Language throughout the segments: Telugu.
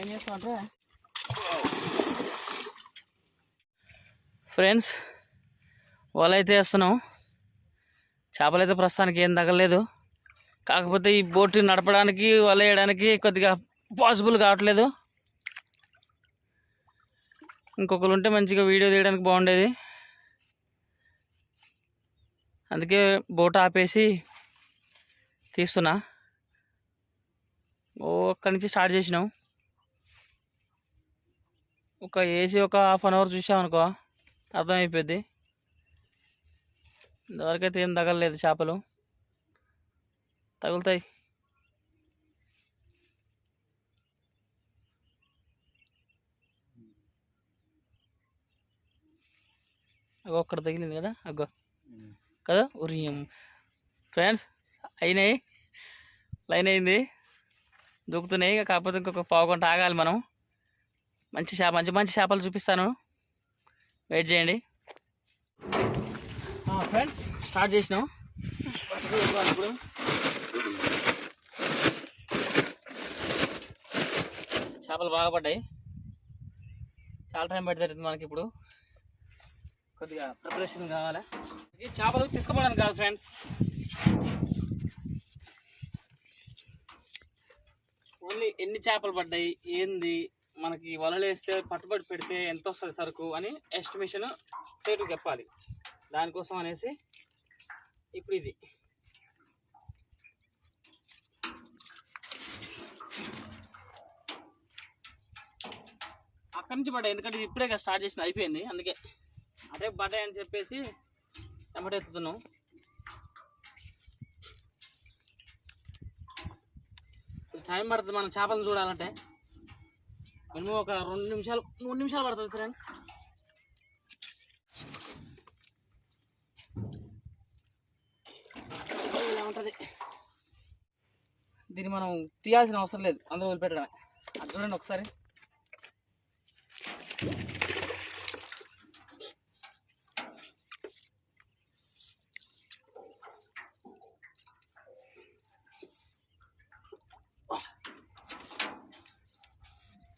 ఏం చేస్తామంటే ఫ్రెండ్స్ వల అయితే వేస్తున్నాం. చేపలైతే ప్రస్తుతానికి ఏం తగలేదు కాకపోతే ఈ బోట్ నడపడానికి వల వేయడానికి కొద్దిగా పాసిబుల్ కావట్లేదు. ఇంకొకరు ఉంటే మంచిగా వీడియో తీయడానికి బాగుండేది. అందుకే బోట్ ఆపేసి తీస్తున్నా. ఓ అక్కడి నుంచి స్టార్ట్ చేసినాం. ఒక ఏసీ ఒక హాఫ్ అన్ అవర్ చూసామనుకో అర్థమైపోద్ది ఇంతవరకైతే ఏం తగలలేదు చేపలు. తగులుతాయి. అగో ఒక్కడ తగిలింది కదా అగ్గో కదా ఉరియం. ఫ్రెండ్స్ అయినాయి. లైన్ అయింది. దూకుతున్నాయి. కాకపోతే ఇంకొక పావు గంట ఆగాలి మనం. మంచి చేప మంచి మంచి చేపలు చూపిస్తాను. వెయిట్ చేయండి. ఫ్రెండ్స్ స్టార్ట్ చేసినాం. ఇప్పుడు చేపలు బాగా పడ్డాయి. చాలా టైం పడుతుంది మనకి ఇప్పుడు. కొద్దిగా ప్రిపరేషన్ కావాలా? ఈ చేపలు తీసుకోవడానికి కాదు ఫ్రెండ్స్ ఓన్లీ ఎన్ని చేపలు పడ్డాయి ఏంది మనకి వలలు వేస్తే పట్టుబడి పెడితే ఎంత వస్తుంది సరుకు అని ఎస్టిమేషన్ సేటు చెప్పాలి. దానికోసం అనేసి ఇప్పుడు ఇది. అక్కడి నుంచి పడ్డాయి. ఎందుకంటే ఇప్పుడే స్టార్ట్ చేసింది అయిపోయింది. అందుకే అదే పడ్డాయి అని చెప్పేసి ఎమ్మటెత్తుతున్నాం టైం పడుతుంది మనం చేపలను చూడాలంటే. మినిమం ఒక రెండు నిమిషాలు మూడు నిమిషాలు పడుతుంది ఫ్రెండ్స్ ఇలా ఉంటుంది. దీన్ని మనం తీయాల్సిన అవసరం లేదు అందులో వదిలిపెట్టడమే. అది చూడండి ఒకసారి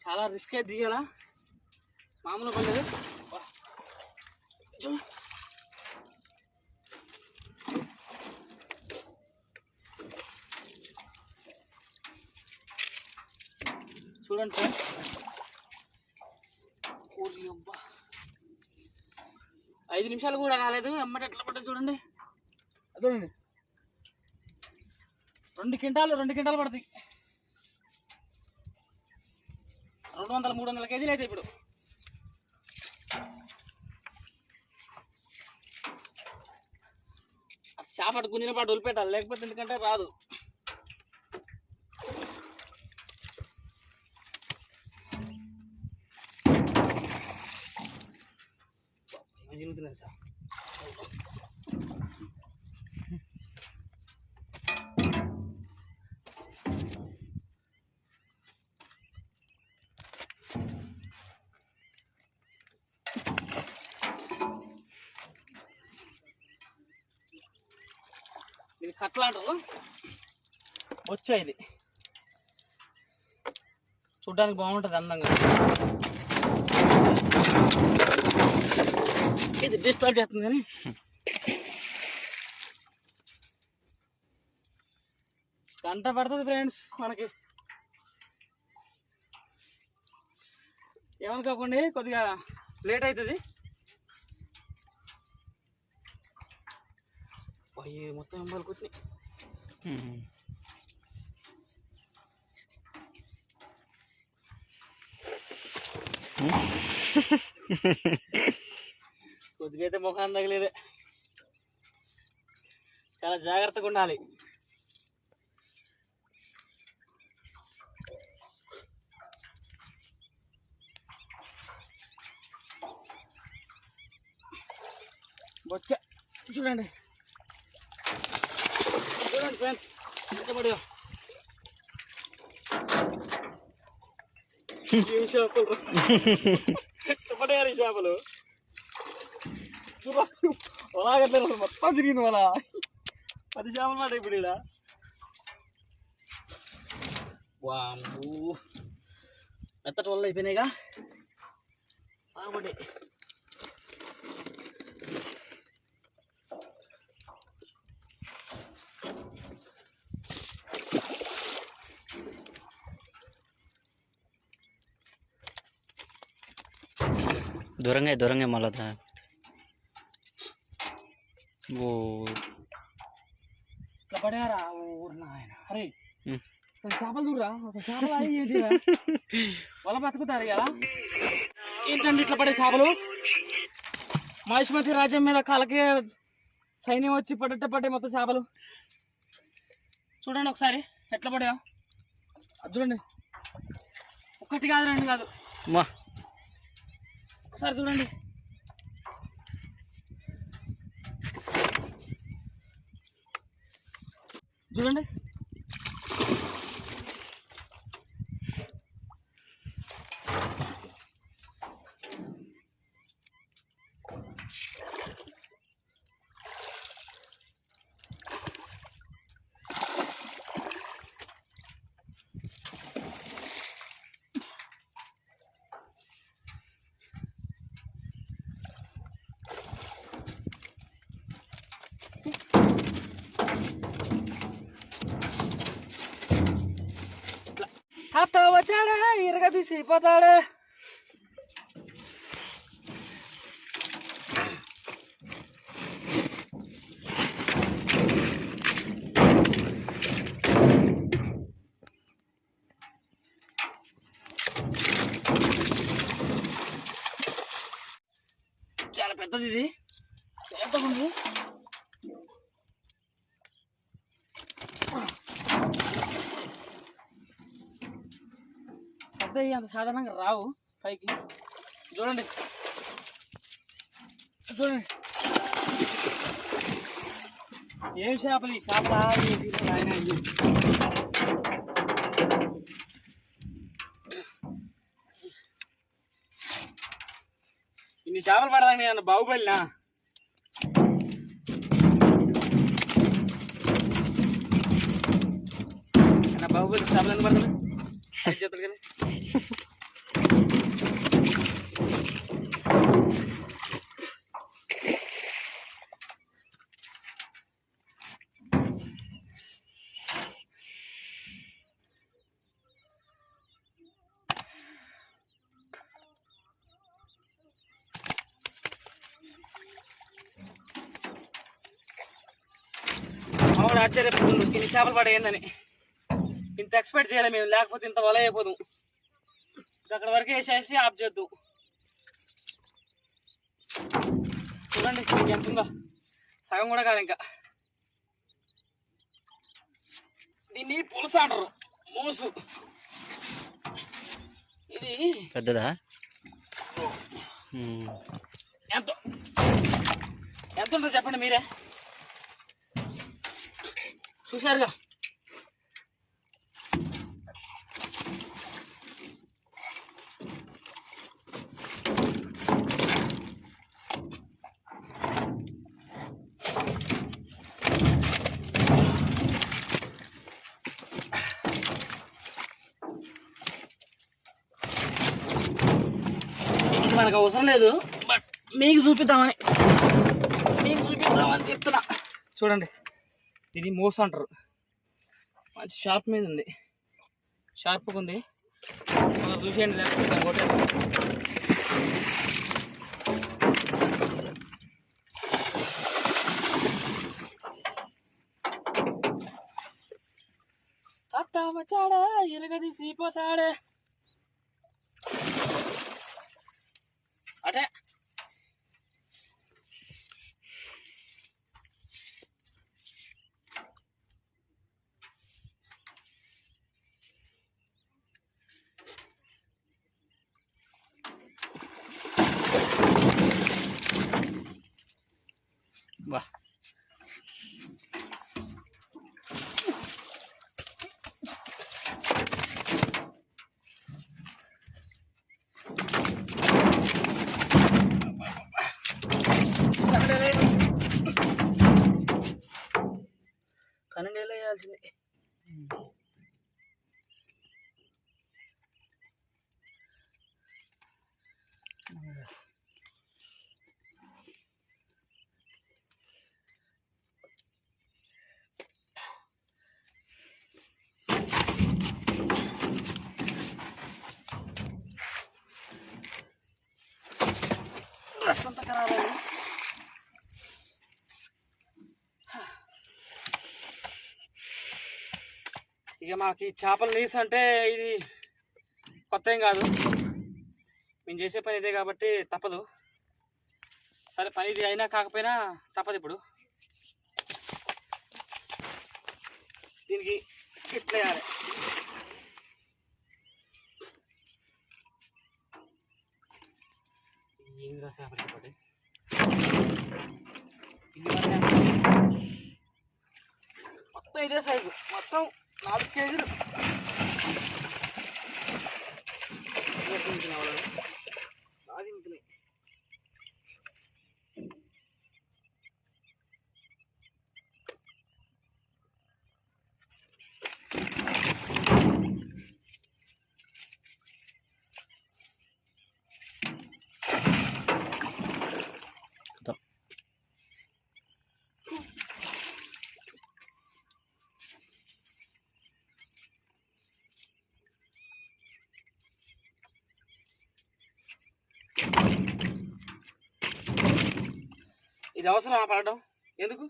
చాలా రిస్క్ అయితే దిగాల? మామూలు పడలేదు చూడండి ఫ్రెండ్స్. ఐదు నిమిషాలు కూడా కాలేదు అమ్మటి ఎట్లా పడ్డది చూడండి. చూడండి. రెండు క్వింటాలు రెండు క్వింటాలు పడతాయి. రెండు వందల మూడు వందల కేజీలు అయితే ఇప్పుడు. ఆ చేపట గుంజిన పాటు వదిలిపెట్టాలి లేకపోతే ఎందుకంటే రాదు. ఏం సార్? ఇది కట్ల వచ్చా ఇది. చూడ్డానికి బాగుంటుంది అందంగా. ఇది డిస్టర్బ్ చేస్తుంది కానీ. గంట పడుతుంది ఫ్రెండ్స్ మనకి. ఏమనుకోకండి కొద్దిగా లేట్ అవుతుంది. అయ్యే మొత్తం ఎంబాలు కుట్టినాయి కొద్దిగా అయితే ముఖాన్ని తగిలేదే చాలా జాగ్రత్తగా ఉండాలి బొచ్చ చూడండి చూడండి ఫ్రెండ్స్. ఇష్టపడి చేపలు ఇష్టపడే చేపలు అలాగట్లేదు అసలు మొత్తం తిరిగింది మన పది చేపలు మాట ఇప్పుడు ఇలా వాము మెత్తటి వల్ల అయిపోయినాయిగా. బాగుపడి దూరంగా దూరంగా మళ్ళా ఓ. పడేరా అరే ఉమ్. అసలు చేపలు చూడరా అసలు చేపలు అవి ఏంటిరా వల బతుకుతారు కదా? ఏంటండి ఇట్లా పడే చేపలు? మహిష్మతి రాజ్యం మీద కాలకి సైన్యం వచ్చి పడట పడ్డే మొత్తం చేపలు. చూడండి ఒకసారి ఎట్లా పడా అది చూడండి. ఒక్కటి కాదు రెండు కాదు. ఒకసారి చూడండి. చూడండి. అత్త వచ్చాడే ఇరగ తీసిపోతాడే చాలా పెద్దది ఇది పెద్దగా ఉంది పెద్దవి అంత సాధారణంగా రావు పైకి. చూడండి. చూడండి. ఏం చేపలు ఈ చేపలు? ఆయన ఇన్ని చేపలు పడదాన్ని నేను బాహుబలినా? నా బాహుబలి చేపలు ఎందుకు పడతాను చేతులు కానీ మామూలు ఆశ్చర్యపోతుంది ఇన్ని చేపలు పడేయందని ఇంత ఎక్స్పెక్ట్ చేయాలి మేము లేకపోతే ఇంత వల అయిపోదు. అక్కడ వరకు వేసేసి ఆఫ్ చేద్దాం. చూడండి ఎంత ఉందో. సగం కూడా కాదు ఇంకా. దీన్ని పులుసు అంటారు. మూసు. ఇది పెద్దదా. ఎంత? ఎంత ఉంటుందో చెప్పండి మీరే. చూశారుగా. మనకు అవసరం లేదు. బట్ మీకు చూపిద్దామని. మీకు చూపిద్దామని చెప్తున్నా చూడండి. ఇది మోస్ అంటారు. మంచి షార్ప్ మీద ఉంది. షార్ప్గా ఉంది. చూసేయండి లేకపోతే ఇంకోటి అత్త వచ్చాడా ఇరగదీసిపోతాడే డ్రెస్ అంతా ఇక మాకు ఈ చేపల నీసు అంటే ఇది కొత్త ఏం కాదు. మేము చేసే పని ఇదే కాబట్టి తప్పదు. సరే పని ఇది అయినా కాకపోయినా తప్పదు ఇప్పుడు. దీనికి ఇట్లా వేయాలి ఏంద్రా చేపలు పడి మొత్తం ఇదే సైజు మొత్తం నాలుగు కేజీలు ఇది అవసరమా పడడం? ఎందుకు?